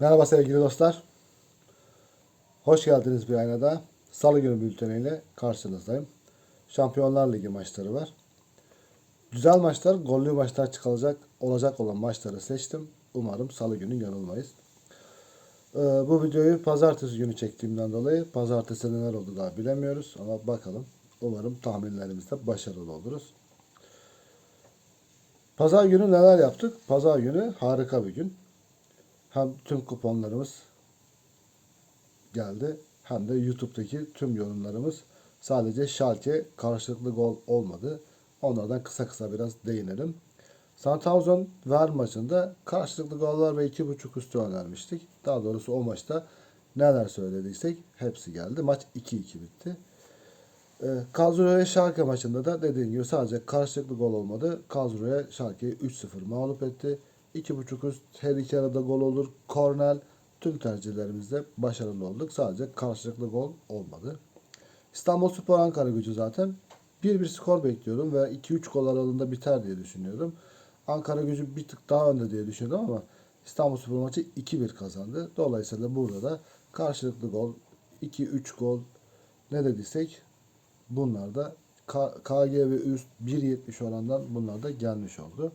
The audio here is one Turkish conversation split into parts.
Merhaba sevgili dostlar. Hoş geldiniz bir ayna daha. Salı günü bülteniyle karşınızdayım. Şampiyonlar Ligi maçları var. Güzel maçlar, gollü maçlar çıkacak olacak olan maçları seçtim. Umarım salı günü yanılmayız. Ee, bu videoyu pazartesi günü çektiğimden dolayı pazartesi neler oldu daha bilemiyoruz ama bakalım. Umarım tahminlerimizde başarılı oluruz. Pazar günü neler yaptık? Pazar günü harika bir gün. Hem tüm kuponlarımız geldi hem de YouTube'daki tüm yorumlarımız sadece Schalke karşılıklı gol olmadı. Onlardan kısa kısa biraz değinelim. Sandhausen Ver maçında karşılıklı goller ve 2.5 üstü önermiştik. Daha doğrusu o maçta neler söylediysek hepsi geldi. Maç 2-2 bitti. E, Karlsruhe Schalke maçında da dediğim gibi sadece karşılıklı gol olmadı. Karlsruhe Schalke'yi 3-0 mağlup etti. 2.5 üst her iki arada gol olur. Kornel tüm tercihlerimizde başarılı olduk. Sadece karşılıklı gol olmadı. İstanbul Spor Ankara gücü zaten 1-1 skor bekliyordum ve 2-3 gol aralığında biter diye düşünüyordum. Ankara gücü bir tık daha önde diye düşündüm ama İstanbul Spor maçı 2-1 kazandı. Dolayısıyla burada da karşılıklı gol, 2-3 gol ne dediysek bunlar da K- KG ve üst 1.70 orandan bunlar da gelmiş oldu.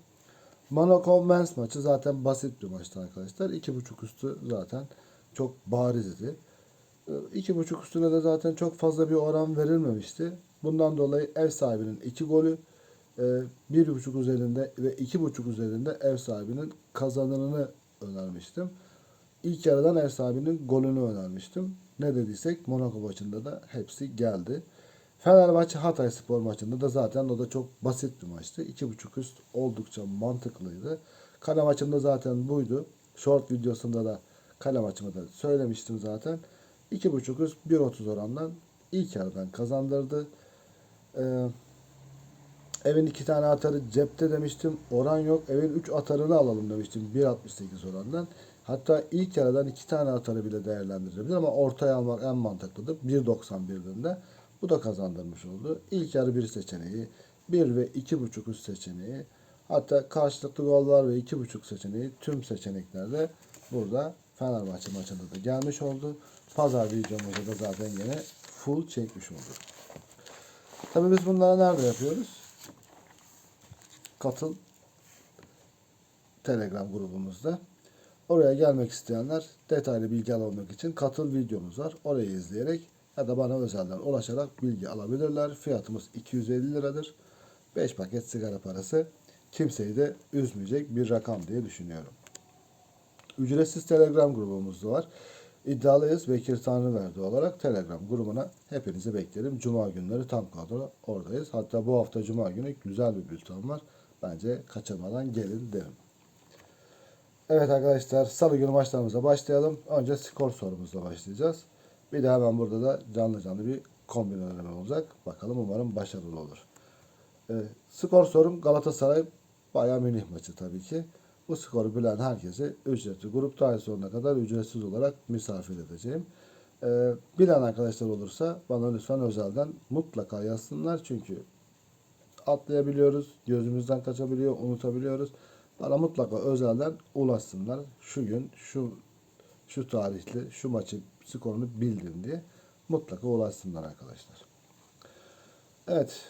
Monaco Mens maçı zaten basit bir maçtı arkadaşlar. 2.5 üstü zaten çok barizdi. Ee, 2.5 üstüne de zaten çok fazla bir oran verilmemişti. Bundan dolayı ev sahibinin 2 golü, e, 1.5 üzerinde ve 2.5 üzerinde ev sahibinin kazananını önermiştim. İlk yarıdan ev sahibinin golünü önermiştim. Ne dediysek Monaco maçında da hepsi geldi. Fenerbahçe Hatay Spor maçında da zaten o da çok basit bir maçtı. 2.5 üst oldukça mantıklıydı. Kale maçında zaten buydu. Short videosunda da kale maçımı da söylemiştim zaten. 2.5 üst 1.30 orandan ilk yarıdan kazandırdı. Ee, evin iki tane atarı cepte demiştim. Oran yok. Evin 3 atarını alalım demiştim. 1.68 orandan. Hatta ilk yarıdan iki tane atarı bile değerlendirebilir ama ortaya almak en mantıklıdır. 1.91'den de. Bu da kazandırmış oldu. İlk yarı bir seçeneği, 1 ve 2.5 üst seçeneği, hatta karşılıklı gol var ve 2.5 seçeneği tüm seçeneklerde burada Fenerbahçe maçında da gelmiş oldu. Pazar videomuzda da zaten yine full çekmiş olduk. Tabii biz bunları nerede yapıyoruz? Katıl Telegram grubumuzda. Oraya gelmek isteyenler detaylı bilgi alabilmek için katıl videomuz var. Orayı izleyerek ya da bana özelden ulaşarak bilgi alabilirler. Fiyatımız 250 liradır. 5 paket sigara parası kimseyi de üzmeyecek bir rakam diye düşünüyorum. Ücretsiz Telegram grubumuz da var. İddialıyız Bekir Tanrıverdi olarak Telegram grubuna hepinizi beklerim. Cuma günleri tam kadro oradayız. Hatta bu hafta Cuma günü güzel bir bülten var. Bence kaçırmadan gelin derim. Evet arkadaşlar salı günü maçlarımıza başlayalım. Önce skor sorumuzla başlayacağız. Bir de hemen burada da canlı canlı bir kombin önerimi olacak. Bakalım umarım başarılı olur. Ee, skor sorum Galatasaray Bayern Münih maçı tabii ki. Bu skoru bilen herkese ücretli grup dahil sonuna kadar ücretsiz olarak misafir edeceğim. Ee, bilen arkadaşlar olursa bana lütfen özelden mutlaka yazsınlar. Çünkü atlayabiliyoruz, gözümüzden kaçabiliyor, unutabiliyoruz. Bana mutlaka özelden ulaşsınlar. Şu gün, şu şu tarihli, şu maçı skorunu bildim diye mutlaka ulaşsınlar arkadaşlar. Evet.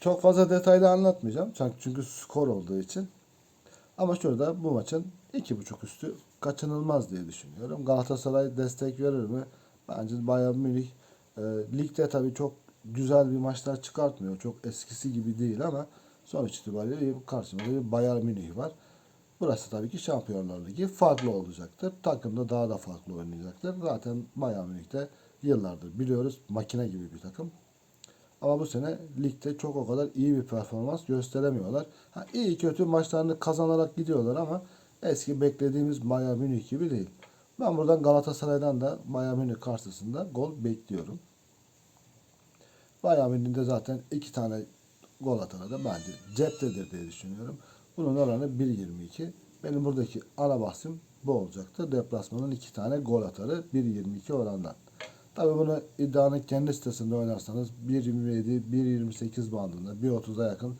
Çok fazla detaylı anlatmayacağım. Çünkü skor olduğu için. Ama şurada bu maçın iki buçuk üstü kaçınılmaz diye düşünüyorum. Galatasaray destek verir mi? Bence Bayern Münih e, ligde tabii çok güzel bir maçlar çıkartmıyor. Çok eskisi gibi değil ama sonuç itibariyle karşımızda bir Bayern Münih var. Burası tabii ki Şampiyonlar Ligi farklı olacaktır. Takım da daha da farklı oynayacaktır. Zaten Bayern Münih'te yıllardır biliyoruz makine gibi bir takım. Ama bu sene ligde çok o kadar iyi bir performans gösteremiyorlar. Ha, iyi kötü maçlarını kazanarak gidiyorlar ama eski beklediğimiz Bayern Münih gibi değil. Ben buradan Galatasaray'dan da Bayern Münih karşısında gol bekliyorum. Bayern Münih'de zaten iki tane gol atana da bence ceptedir diye düşünüyorum. Bunun oranı 1.22. Benim buradaki ana bahsim bu olacaktı. Deplasmanın iki tane gol atarı 1.22 orandan. Tabii bunu iddianın kendi sitesinde oynarsanız 1.27, 1.28 bandında 1.30'a yakın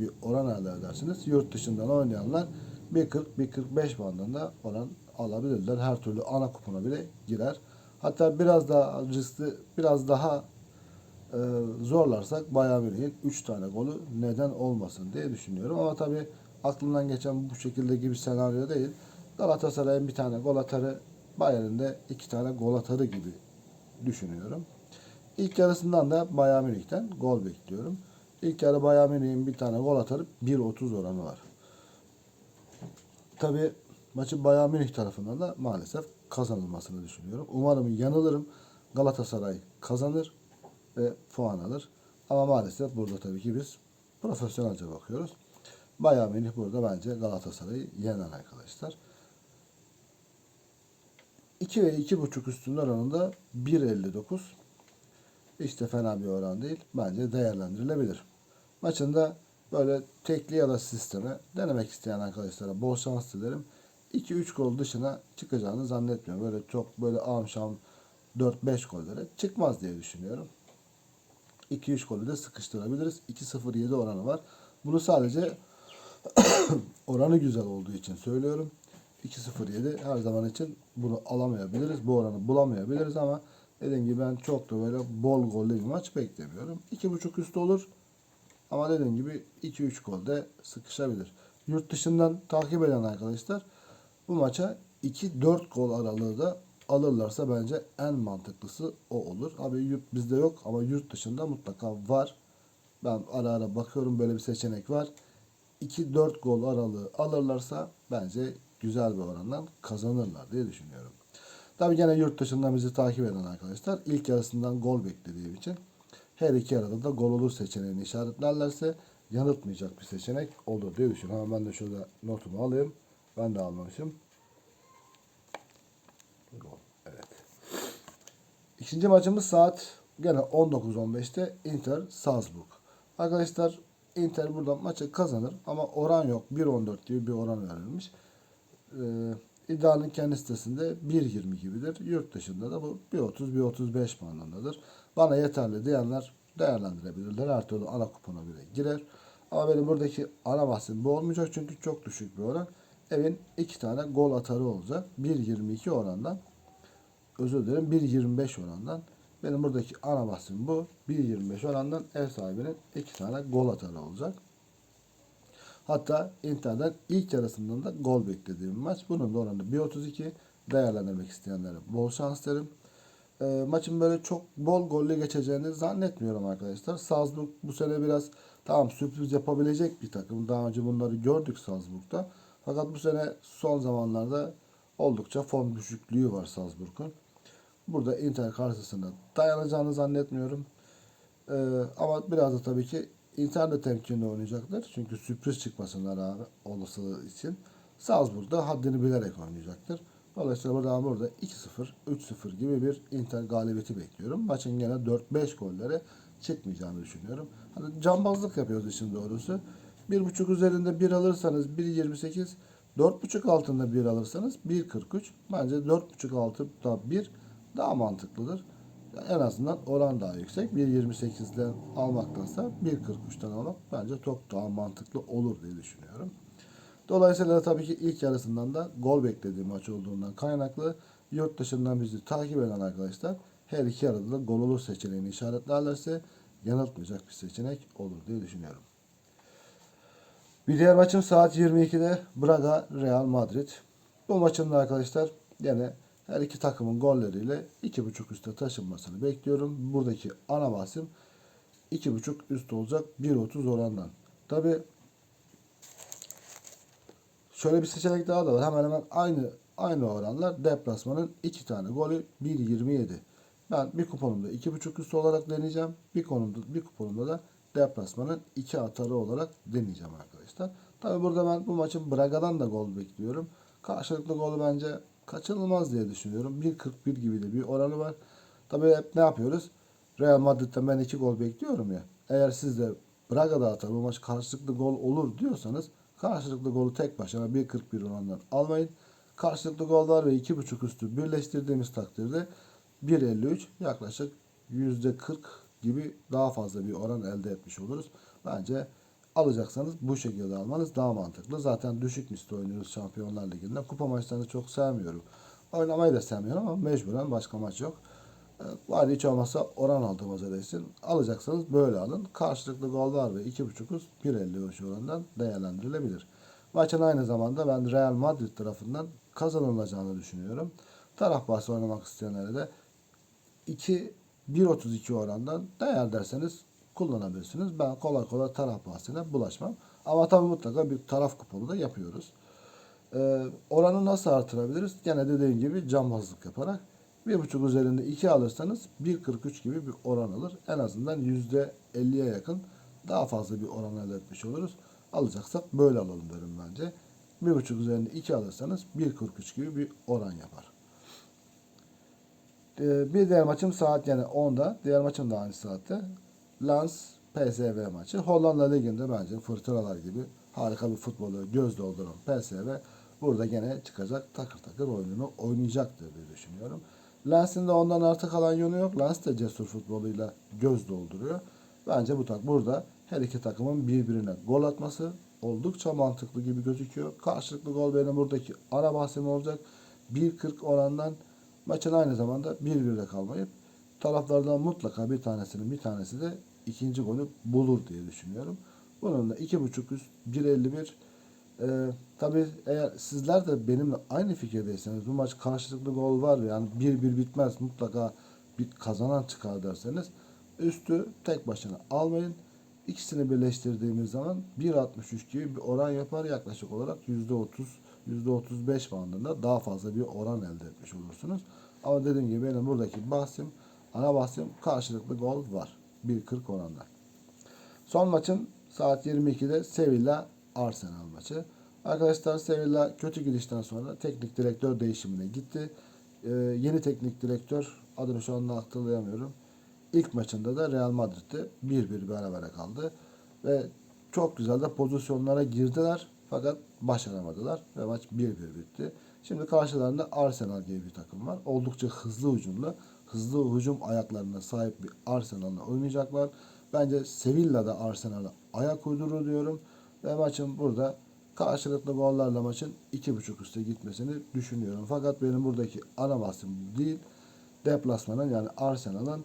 bir oran elde edersiniz. Yurt dışından oynayanlar 1.40, 1.45 bandında oran alabilirler. Her türlü ana kupona bile girer. Hatta biraz daha riskli, biraz daha e, zorlarsak Bayern Münih'in 3 tane golü neden olmasın diye düşünüyorum. Ama tabii aklımdan geçen bu şekilde gibi senaryo değil. Galatasaray'ın bir tane gol atarı, Bayern'in de iki tane gol atarı gibi düşünüyorum. İlk yarısından da Bayern Münih'ten gol bekliyorum. İlk yarı Bayern Münih'in bir tane gol atarı 1.30 oranı var. Tabii maçı Bayern Münih tarafından da maalesef kazanılmasını düşünüyorum. Umarım yanılırım. Galatasaray kazanır ve puan alır. Ama maalesef burada tabii ki biz profesyonelce bakıyoruz. Bayern Münih burada bence Galatasaray'ı yener arkadaşlar. 2 ve 2.5 üstünün oranında 1.59. Hiç de fena bir oran değil. Bence değerlendirilebilir. Maçında böyle tekli ya da sisteme denemek isteyen arkadaşlara bol şans dilerim. 2-3 gol dışına çıkacağını zannetmiyorum. Böyle çok böyle amşam 4-5 gollere çıkmaz diye düşünüyorum. 2-3 golü de sıkıştırabiliriz. 2-0-7 oranı var. Bunu sadece oranı güzel olduğu için söylüyorum. 2-0-7 her zaman için bunu alamayabiliriz. Bu oranı bulamayabiliriz ama dediğim gibi ben çok da böyle bol gollü bir maç beklemiyorum. 2.5 üstü olur. Ama dediğim gibi 2-3 gol de sıkışabilir. Yurt dışından takip eden arkadaşlar bu maça 2-4 gol aralığı da alırlarsa bence en mantıklısı o olur. Abi yurt bizde yok ama yurt dışında mutlaka var. Ben ara ara bakıyorum böyle bir seçenek var. 2-4 gol aralığı alırlarsa bence güzel bir orandan kazanırlar diye düşünüyorum. Tabii gene yurt dışından bizi takip eden arkadaşlar ilk yarısından gol beklediğim için her iki arada da gol olur seçeneğini işaretlerlerse yanıltmayacak bir seçenek olur diye düşünüyorum. Hemen ben de şurada notumu alayım. Ben de almamışım. Evet. İkinci maçımız saat gene 19.15'te Inter Salzburg. Arkadaşlar Inter burada maçı kazanır ama oran yok. 1.14 gibi bir oran verilmiş. Ee, İddianın kendi sitesinde 1.20 gibidir. Yurt dışında da bu 1.30-1.35 bandındadır. Bana yeterli diyenler değerlendirebilirler. Her türlü ana kupona bile girer. Ama benim buradaki ana bahsim bu olmayacak çünkü çok düşük bir oran. Evin iki tane gol atarı olacak. 1.22 orandan özür dilerim 1.25 orandan. Benim buradaki ana bahsim bu. 1.25 orandan ev sahibinin iki tane gol atarı olacak. Hatta Inter'den ilk yarısından da gol beklediğim maç. Bunun da oranı 1.32. Değerlendirmek isteyenlere bol şans derim. E, maçın böyle çok bol golle geçeceğini zannetmiyorum arkadaşlar. Salzburg bu sene biraz tamam sürpriz yapabilecek bir takım. Daha önce bunları gördük Salzburg'da. Fakat bu sene son zamanlarda oldukça form düşüklüğü var Salzburg'un. Burada Inter karşısında dayanacağını zannetmiyorum. Ee, ama biraz da tabii ki Inter de temkinli oynayacaktır. Çünkü sürpriz çıkmasınlar abi olasılığı için. Salzburg da haddini bilerek oynayacaktır. Dolayısıyla burada burada 2-0, 3-0 gibi bir Inter galibiyeti bekliyorum. Maçın gene 4-5 gollere çıkmayacağını düşünüyorum. Hani cambazlık yapıyoruz işin doğrusu. 1.5 üzerinde 1 alırsanız 1.28, 4.5 altında 1 alırsanız 1.43. Bence 4.5 altıda 1 daha mantıklıdır. En azından oran daha yüksek. 1.28'den almaktansa 1.43'ten almak bence çok daha mantıklı olur diye düşünüyorum. Dolayısıyla tabii ki ilk yarısından da gol beklediğim maç olduğundan kaynaklı yurt dışından bizi takip eden arkadaşlar her iki arada da gol olur seçeneğini işaretlerlerse yanıltmayacak bir seçenek olur diye düşünüyorum. Bir diğer maçım saat 22'de Braga Real Madrid. Bu maçın da arkadaşlar yine her iki takımın golleriyle 2.5 üste taşınmasını bekliyorum. Buradaki ana bahsim 2.5 üst olacak 1.30 orandan. Tabi şöyle bir seçenek daha da var. Hemen hemen aynı aynı oranlar deplasmanın iki tane golü 1.27. Ben bir kuponumda 2.5 üstü olarak deneyeceğim. Bir konumda bir kuponumda da deplasmanın iki atarı olarak deneyeceğim arkadaşlar. Tabi burada ben bu maçın Braga'dan da gol bekliyorum. Karşılıklı gol bence kaçınılmaz diye düşünüyorum. 1.41 gibi de bir oranı var. Tabi hep ne yapıyoruz? Real Madrid'den ben 2 gol bekliyorum ya. Eğer siz de Braga'da atar maç karşılıklı gol olur diyorsanız karşılıklı golü tek başına 1.41 orandan almayın. Karşılıklı gollar ve 2.5 üstü birleştirdiğimiz takdirde 1.53 yaklaşık %40 gibi daha fazla bir oran elde etmiş oluruz. Bence alacaksanız bu şekilde almanız daha mantıklı. Zaten düşük misli oynuyoruz Şampiyonlar Ligi'nde. Kupa maçlarını çok sevmiyorum. Oynamayı da sevmiyorum ama mecburen başka maç yok. E, Bari hiç olmazsa oran aldığımıza değsin. Alacaksanız böyle alın. Karşılıklı gol var ve 2.5 üst 1.50 ölçü oranından değerlendirilebilir. Maçın aynı zamanda ben Real Madrid tarafından kazanılacağını düşünüyorum. Taraf bahsi oynamak isteyenlere de 2 1.32 orandan değer derseniz kullanabilirsiniz. Ben kolay kolay taraf bahsine bulaşmam. Ama tabii mutlaka bir taraf kuponu da yapıyoruz. Ee, oranı nasıl artırabiliriz? Gene dediğim gibi cambazlık yaparak 1.5 üzerinde 2 alırsanız 1.43 gibi bir oran alır. En azından %50'ye yakın daha fazla bir oran elde etmiş oluruz. Alacaksak böyle alalım derim bence. 1.5 üzerinde 2 alırsanız 1.43 gibi bir oran yapar. Ee, bir diğer maçım saat yani 10'da. Diğer maçım da aynı saatte. Lens PSV maçı. Hollanda Ligi'nde bence fırtınalar gibi harika bir futbolu göz dolduran PSV burada gene çıkacak takır takır oyununu oynayacaktır diye düşünüyorum. Lens'in de ondan artık kalan yönü yok. Lens de cesur futboluyla göz dolduruyor. Bence bu tak burada her iki takımın birbirine gol atması oldukça mantıklı gibi gözüküyor. Karşılıklı gol benim buradaki ana bahsim olacak. 1.40 orandan maçın aynı zamanda 1-1'de kalmayıp taraflardan mutlaka bir tanesinin bir tanesi de ikinci golü bulur diye düşünüyorum. Bunun da 2.5 üst 1.51 ee, tabii eğer sizler de benimle aynı fikirdeyseniz bu maç karşılıklı gol var yani 1-1 bitmez mutlaka bir kazanan çıkar derseniz üstü tek başına almayın. İkisini birleştirdiğimiz zaman 1.63 gibi bir oran yapar yaklaşık olarak %30 %35 bandında daha fazla bir oran elde etmiş olursunuz. Ama dediğim gibi benim buradaki bahsim ana bahsim karşılıklı gol var. 1.40 oranda. Son maçım saat 22'de Sevilla Arsenal maçı. Arkadaşlar Sevilla kötü gidişten sonra teknik direktör değişimine gitti. Ee, yeni teknik direktör adını şu anda hatırlayamıyorum. İlk maçında da Real Madrid'de 1-1 berabere kaldı. Ve çok güzel de pozisyonlara girdiler. Fakat başaramadılar. Ve maç 1-1 bitti. Şimdi karşılarında Arsenal gibi bir takım var. Oldukça hızlı hücumlu. Hızlı hücum ayaklarına sahip bir Arsenal'la oynayacaklar. Bence Sevilla'da Arsenal'a ayak uydurur diyorum. Ve maçın burada karşılıklı gollarla maçın 2.5 üste gitmesini düşünüyorum. Fakat benim buradaki ana bahsim değil. Deplasmanın yani Arsenal'ın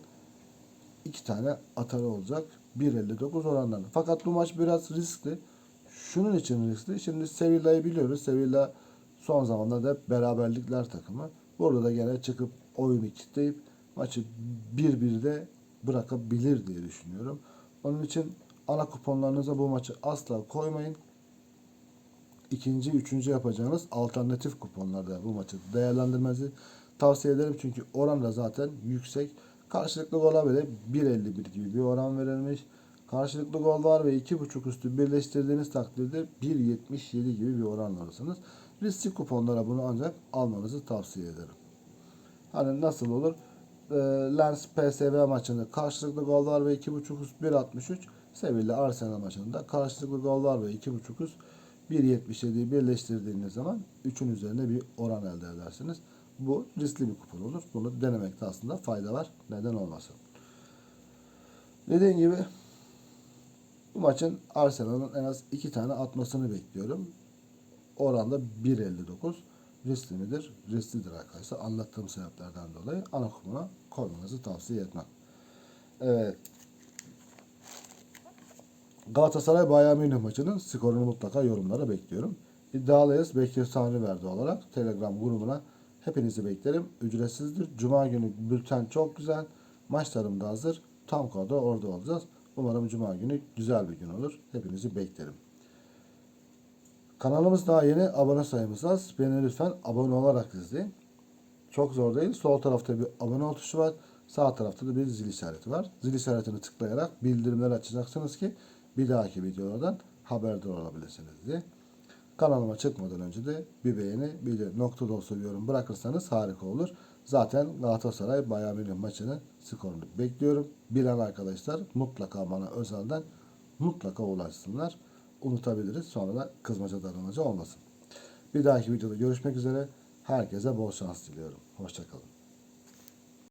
iki tane atarı olacak. 1.59 oranlarla. Fakat bu maç biraz riskli. Şunun için riskli. Şimdi Sevilla'yı biliyoruz. Sevilla son zamanlarda hep beraberlikler takımı. Burada da gene çıkıp oyunu kitleyip maçı 1-1'de bırakabilir diye düşünüyorum. Onun için ana kuponlarınıza bu maçı asla koymayın. İkinci, üçüncü yapacağınız alternatif kuponlarda bu maçı değerlendirmenizi tavsiye ederim. Çünkü oran da zaten yüksek. Karşılıklı gola bile 1.51 gibi bir oran verilmiş. Karşılıklı gol var ve 2.5 üstü birleştirdiğiniz takdirde 1.77 gibi bir oran alırsınız. Riskli kuponlara bunu ancak almanızı tavsiye ederim. Hani nasıl olur? E, Lens PSV maçında karşılıklı gol var ve 2.5 üst 1.63. Sevilla Arsenal maçında karşılıklı gol var ve 2.5 üst 1.77'yi birleştirdiğiniz zaman 3'ün üzerinde bir oran elde edersiniz. Bu riskli bir kupon olur. Bunu denemekte aslında fayda var. Neden olmasın. Dediğim gibi bu maçın Arsenal'ın en az 2 tane atmasını bekliyorum. Oranda 1.59. Riskli midir? Risklidir arkadaşlar. Anlattığım sebeplerden dolayı ana kupona koymanızı tavsiye etmem. Evet. Galatasaray Bayern Münih maçının skorunu mutlaka yorumlara bekliyorum. İddialıyız. Bekir Tanrı verdi olarak Telegram grubuna hepinizi beklerim. Ücretsizdir. Cuma günü bülten çok güzel. Maçlarım da hazır. Tam kadro orada olacağız. Umarım Cuma günü güzel bir gün olur. Hepinizi beklerim. Kanalımız daha yeni. Abone sayımız az. Beni lütfen abone olarak izleyin. Çok zor değil. Sol tarafta bir abone ol tuşu var. Sağ tarafta da bir zil işareti var. Zil işaretini tıklayarak bildirimleri açacaksınız ki bir dahaki videolardan haberdar olabilirsiniz diye. Kanalıma çıkmadan önce de bir beğeni, bir de nokta dolusu bir yorum bırakırsanız harika olur. Zaten Galatasaray Bayern Münih maçının skorunu bekliyorum. Bilen arkadaşlar mutlaka bana özelden mutlaka ulaşsınlar. Unutabiliriz. Sonra da kızmaca darılmaca olmasın. Bir dahaki videoda görüşmek üzere. Herkese bol şans diliyorum. Hoşçakalın.